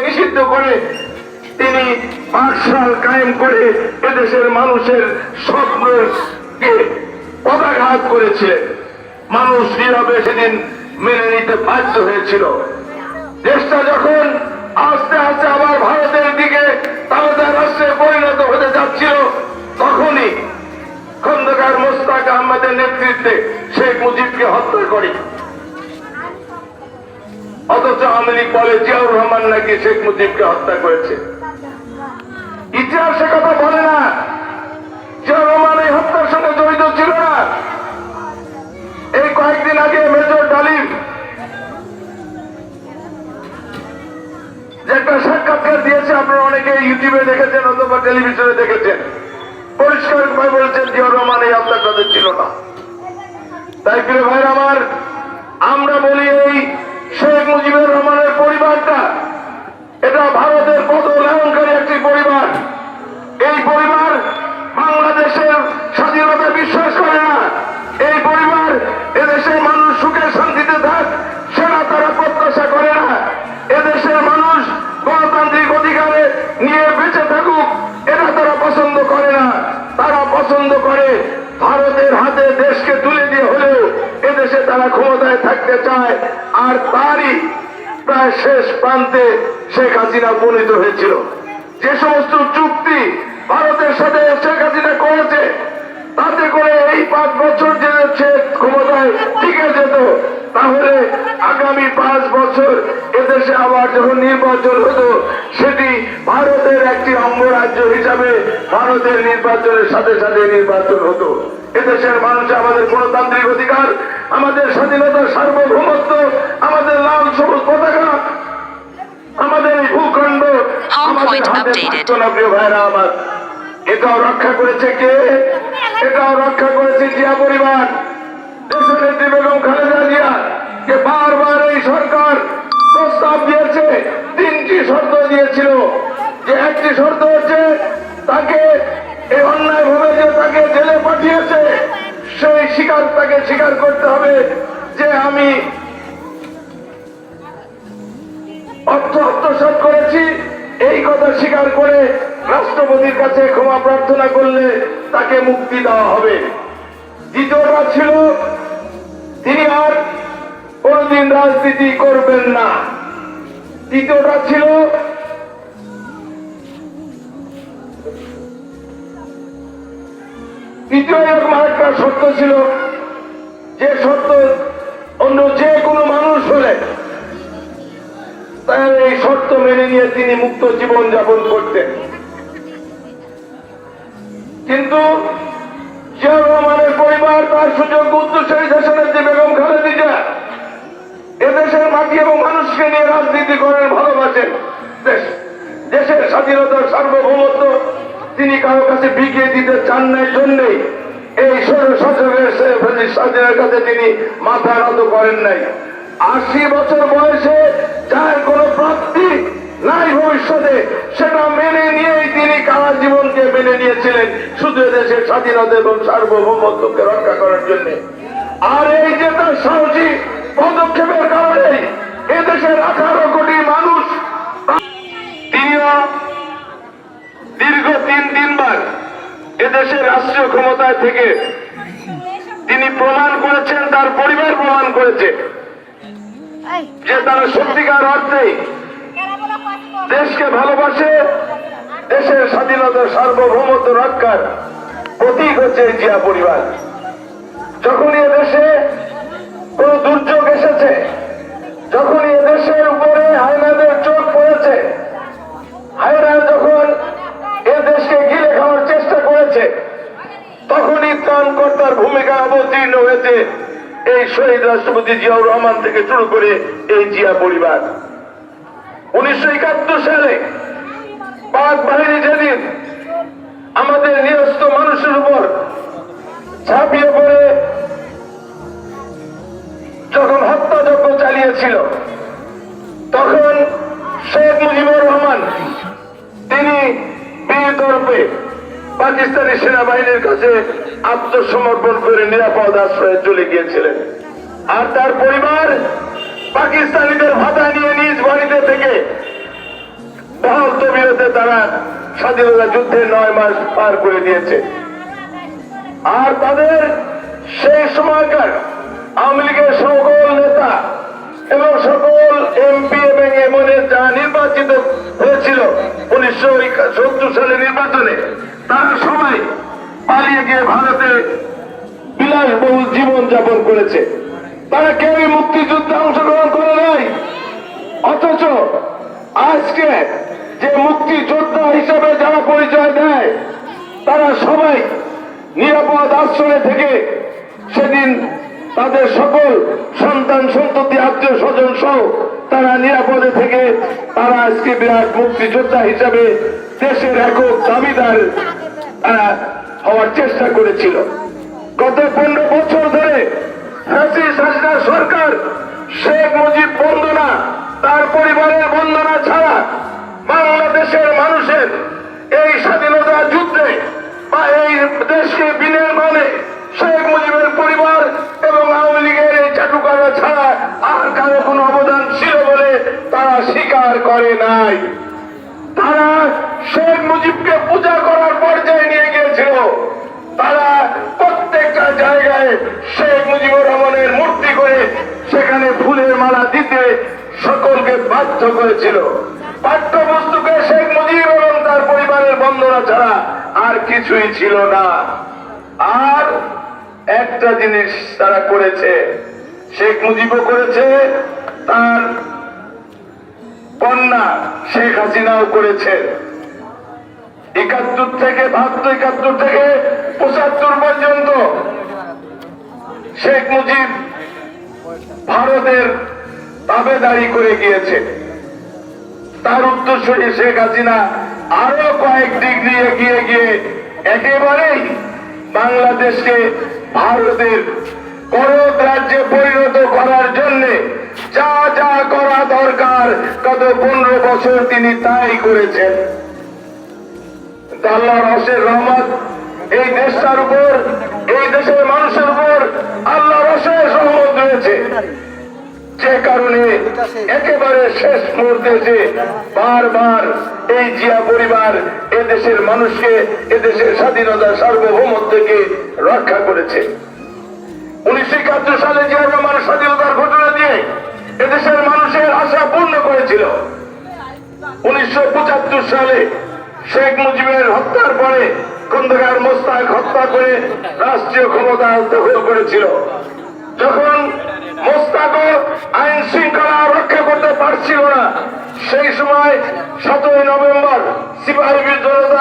নিষিদ্ধ করে তিনি পাঠশাল কায়েম করে এদেশের মানুষের স্বপ্নকে পদাঘাত করেছে। মানুষ নীরবে সেদিন মেনে নিতে বাধ্য হয়েছিল। দেশটা যখন আস্তে আস্তে আবার ভারতের দিকে তাদের রাষ্ট্রে পরিণত হতে যাচ্ছিল, তখনই খন্দকার মোস্তাক আহমেদের নেতৃত্বে শেখ মুজিবকে হত্যা করে। অথচ আওয়ামী বলে জিয়াউর রহমান নাকি শেখ মুজিবকে হত্যা করেছে। ইতিহাসে কথা বলে না। জিয়াউর রহমান তাই প্রিয় ভাই আমার, আমরা বলি এই শেখ মুজিবুর রহমানের পরিবারটা। এটা ভারতের পদ লালনকারী একটি পরিবার। এই পরিবার বাংলাদেশের স্বাধীনতা বিশ্বাস করে না। এই পরিবার এদেশের মানুষ সুখে শান্তিতে থাক, সেটা তারা প্রত্যাশা করে না। এদেশের মানুষ গণতান্ত্রিক অধিকারে নিয়ে বেঁচে থাকুক, এটা তারা পছন্দ করে না। তারা পছন্দ করে ভারতের হাতে দেশকে তুলে দিয়ে হলেও এদেশে তারা থাকতে চায়, আর তারই প্রায় শেষ প্রান্তে শেখ হাসিনা উপনীত হয়েছিল। যে সমস্ত চুক্তি ভারতের সাথে শেখ হাসিনা করেছে, তাতে করে এই পাঁচ বছর যে ক্ষমতায় টিকে যেত তাহলে আগামী পাঁচ বছর এদেশে আবার যখন নির্বাচন হতো সেটি ভারতের একটি অঙ্গরাজ্য হিসাবে ভারতের নির্বাচনের সাথে সাথে নির্বাচন হতো। এদেশের মানুষ আমাদের গণতান্ত্রিক অধিকার আমাদের স্বাধীনতার সার্বভৌমত্ব আমাদের লাল সবুজ পতাকা আমাদের এই ভূখণ্ড আমাদের হাতে ভাইরা আমার। এটাও রক্ষা করেছে কে? এটাও রক্ষা করেছে জিয়া পরিবার। দেশের নেত্রী বেগম খালেদা জিয়া কে বারবার এই সরকার প্রস্তাব দিয়েছে, তিনটি শর্ত দিয়েছিল। যে একটি শর্ত হচ্ছে, তাকে এই অন্যায় ভাবে যে তাকে জেলে পাঠিয়েছে, সেই স্বীকার তাকে স্বীকার করতে হবে যে আমি অর্থ আত্মসাত করেছি, এই কথা স্বীকার করে রাষ্ট্রপতির কাছে ক্ষমা প্রার্থনা করলে তাকে মুক্তি দেওয়া হবে। দ্বিতীয়টা ছিল তিনি আর কোনদিন রাজনীতি করবেন না। তৃতীয়টা ছিল আরেকটা শর্ত ছিল যে সত্য অন্য যে কোনো মানুষ হলে তার এই শর্ত মেনে নিয়ে তিনি মুক্ত জীবন যাপন করতেন। কিন্তু পরিবার তার সুযোগ উদ্দেশ্যে দেশের যে বেগম খালেদিজা এদেশের মাটি এবং মানুষকে নিয়ে রাজনীতি করেন, ভালোবাসেন। দেশ, দেশের স্বাধীনতার সার্বভৌমত্ব তিনি কারও কাছে বিকিয়ে দিতে চান না জন্যই এই স্বাধীনের কাছে তিনি মাথা নত করেন নাই। আশি বছর বয়সে যার কোনো প্রাপ্তি নাই ভবিষ্যতে, সেটা মেনে নিয়েই তিনি কারা জীবনকে মেনে নিয়েছিলেন। শুধু দেশের স্বাধীনতা এবং সার্বভৌমত্বকে রক্ষা করার জন্য। আর এই যে তার সাহসী পদক্ষেপের কারণে এদেশের আঠারো কোটি মানুষ তিনিও দীর্ঘ তিন তিনবার এদেশের রাষ্ট্রীয় ক্ষমতায় থেকে তিনি প্রমাণ করেছেন, তার পরিবার প্রমাণ করেছে যে তারা সত্যিকার অর্থেই দেশকে ভালোবাসে, দেশের স্বাধীনতা, সার্বভৌমত্ব রক্ষার প্রতীক হচ্ছে জিয়া পরিবার। যখনই এ দেশে কোন দুর্যোগ এসেছে, যখনই এ দেশের উপরে হায়নাদের চোখ পড়েছে হায়না যখন এ দেশকে গিলে খাওয়ার চেষ্টা করেছে, তখনই ত্রাণকর্তার ভূমিকা অবতীর্ণ হয়েছে এই শহীদ রাষ্ট্রপতি জিয়াউর রহমান থেকে শুরু করে এই জিয়া পরিবার। উনিশশো একাত্তর সালে পাক বাহিনী যেদিন আমাদের নিরস্ত মানুষের উপর ঝাঁপিয়ে পড়ে যখন হত্যাযজ্ঞ চালিয়েছিল, তখন শেখ মুজিবুর রহমান, তিনি তরফে পাকিস্তানি সেনাবাহিনীর কাছে আত্মসমর্পণ করে নিরাপদ আশ্রয়ে চলে গিয়েছিলেন। আর তার পরিবার পাকিস্তানিদের ভাতা নিয়ে নিজ বাড়িতে থেকে বহল তবিয়তে তারা স্বাধীনতা যুদ্ধে নয় মাস পার করে দিয়েছে। আর তাদের সেই সময়কার আওয়ামী লীগের সকল নেতা এবং সকল এমপি এবং এমএলএ যারা নির্বাচিত হয়েছিল উনিশশো সত্তর সালে নির্বাচনে, তারা সবাই পালিয়ে গিয়ে ভারতে বিলাসবহুল জীবন যাপন করেছে। তারা কেউই মুক্তিযুদ্ধে অংশগ্রহণ করে নাই। অথচ আজকে যে মুক্তিযোদ্ধা হিসেবে যারা পরিচয় দেয়, তারা সবাই নিরাপদ আশ্রয়ে থেকে সেদিন তাদের সকল সন্তান, সন্ততি, আত্মীয় স্বজন সহ তারা নিরাপদে থেকে তারা আজকে বিরাট মুক্তিযোদ্ধা হিসাবে দেশের একক দাবিদার হওয়ার চেষ্টা করেছিল। গত পনেরো বছর ধরে সরকার শেখ মুজিব বন্দনা তার পরিবারের বন্দনা ছাড়া বাংলাদেশের মানুষের এই স্বাধীনতা যুদ্ধে বা এই দেশকে বিনির্মাণে শেখ মুজিবের পরিবার এবং আওয়ামী লীগের এই চাটুকারা ছাড়া আর কারও কোনো অবদান ছিল বলে তারা স্বীকার করে নাই। তারা শেখ মুজিবকে পূজা করার পর্যায়ে নিয়ে গিয়েছিল। তারা প্রত্যেকটা জায়গায় শেখ মুজিবুর রহমানের মূর্তি করে সেখানে ফুলের মালা দিতে সকলকে বাধ্য করেছিল। পাঠ্যবস্তুকে শেখ মুজিব এবং তার পরিবারের বন্দনা ছাড়া আর কিছুই ছিল না। আর একটা জিনিস তারা করেছে, শেখ মুজিবও করেছে, তার কন্যা শেখ হাসিনাও করেছে। একাত্তর থেকে বাহাত্তর, একাত্তর থেকে পঁচাত্তর পর্যন্ত শেখ মুজিব ভারতের তাবেদারি করে গিয়েছে। তার উত্তরসূরি শেখ হাসিনা আরও কয়েক ডিগ্রি এগিয়ে গিয়ে একেবারেই বাংলাদেশকে ভারতের করদ রাজ্যে পরিণত করার জন্য যা যা করা দরকার গত পনেরো বছর তিনি তাই করেছেন। আল্লাহ রসের রহমত, এই দেশটার উপর, এই দেশের মানুষের উপর আল্লাহ রসের রহমত কারণে একেবারে শেষ মুহূর্তে যে বারবার এই জিয়া পরিবার এদেশের মানুষকে, এদেশের স্বাধীনতা সার্বভৌমত্বকে রক্ষা করেছে। উনিশশো একাত্তর সালে জিয়া রহমান স্বাধীনতার ঘোষণা দিয়ে এদেশের মানুষের আশা পূর্ণ করেছিল। উনিশশো পঁচাত্তর সালে শেখ মুজিবের হত্যার পরে খন্দকার মোস্তাক হত্যা করে রাষ্ট্রীয় ক্ষমতা দখল করেছিল। যখন মোস্তাকও আইন শৃঙ্খলা রক্ষা করতে পারছিল না। সেই সময় সতেরোই নভেম্বর সিপাহী জনতা